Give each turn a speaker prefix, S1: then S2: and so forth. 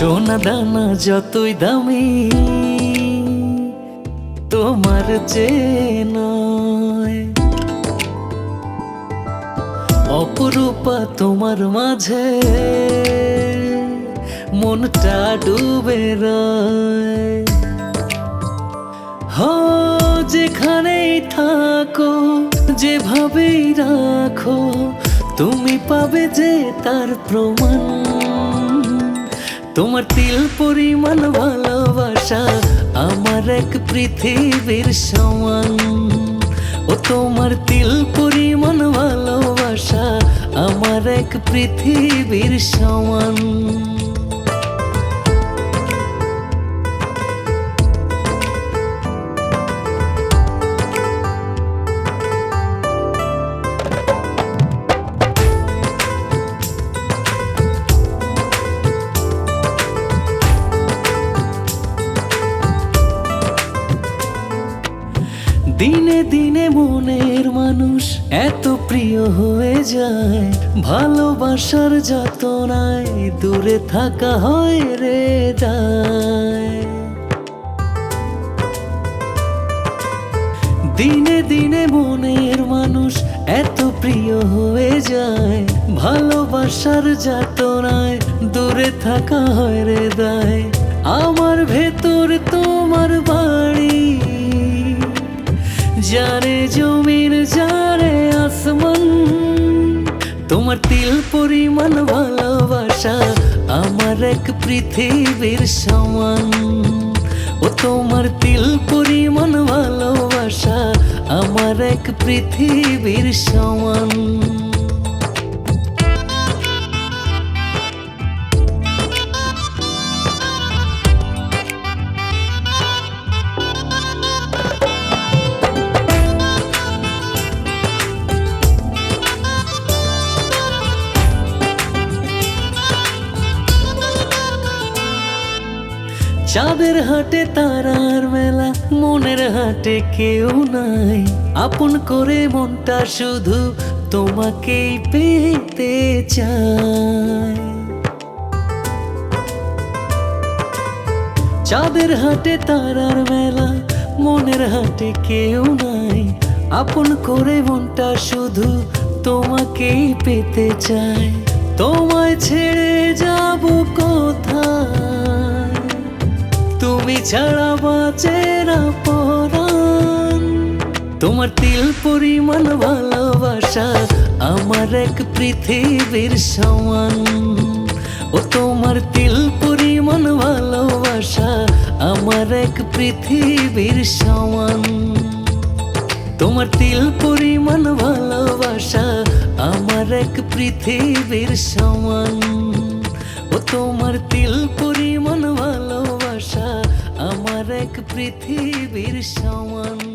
S1: সোনা দানা যতই দামি, তোমার চেয়ে নয়। অপরূপা তোমার মাঝে, মনটা ডুবে হ, যেখানেই থাকো, যেভাবেই রাখো, তুমি পাবে যে তার প্রমাণ। তোমার তিল পরিমাণ ভালোবাসা, আমার এক পৃথিবীর সমান। ও তোমার তিল পরিমাণ ভালোবাসা, আমার এক পৃথিবীর সমান। দিনে দিনে মনের মানুষ এত প্রিয় হয়ে যায়। ভালোবাসার যতনায় দূরে থাকা হয় রে দায় দিনে দিনে মনের মানুষ এত প্রিয় হয়ে যায়। ভালোবাসার যাতনায় দূরে থাকা হয় রে দায় আমার ভেতর তোমার যারে জমির যারে আসমান, তোমার তিল পরিমাণ ভালোবাসা আমার এক পৃথিবীর সমান। ও তোমার তিল পরিমাণ ভালোবাসা আমার এক পৃথিবীর সমান। চাঁদের হাটে তারার মেলা, মনের হাটে কেউ নাই। আপন করে মনটা শুধু তোমাকেই পেতে চায় চাঁদের হাটে তারার মেলা, মনের হাটে কেউ নাই। আপন করে মনটা শুধু তোমাকেই পেতে চায় তোমায় ছেড়ে যাব কোথায়? ছাড়া বাঁচে না পরাণ। তোমার তিল পরিমাণ ভালোবাসা আমার এক পৃথিবীর সমান। ও তোমার তিল পরিমাণ ভালোবাসা আমার এক পৃথিবীর সমান। তোমার তিল পরিমাণ ভালোবাসা আমার এক পৃথিবীর সমান। ও তোমার তিল পরিমাণ এক পৃথিবীর সমান।